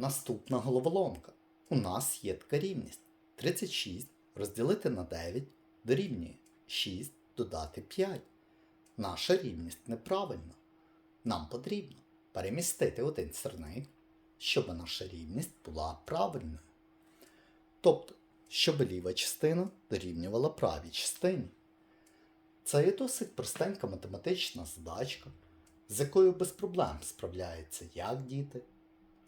Наступна головоломка. У нас є така рівність. 36 розділити на 9 дорівнює 6 додати 5. Наша рівність неправильна. Нам потрібно перемістити один сірник, щоб наша рівність була правильною. Тобто, щоб ліва частина дорівнювала правій частині. Це є досить простенька математична задачка, з якою без проблем справляються як діти,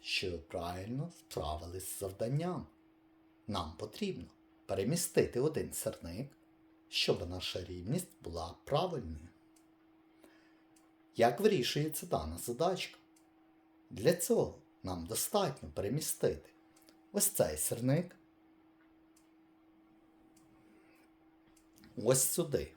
що ви правильно справились з завданням. Нам потрібно перемістити один сирник, щоб наша рівність була правильною. Як вирішується дана задачка? Для цього нам достатньо перемістити ось цей сирник ось сюди.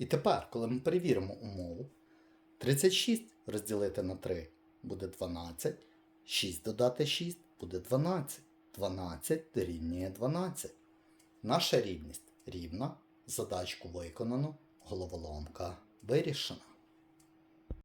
І тепер, коли ми перевіримо умову, 36 розділити на 3 буде 12, 6 додати 6 буде 12. 12 дорівнює 12. Наша рівність рівна, задачку виконано, головоломка вирішена.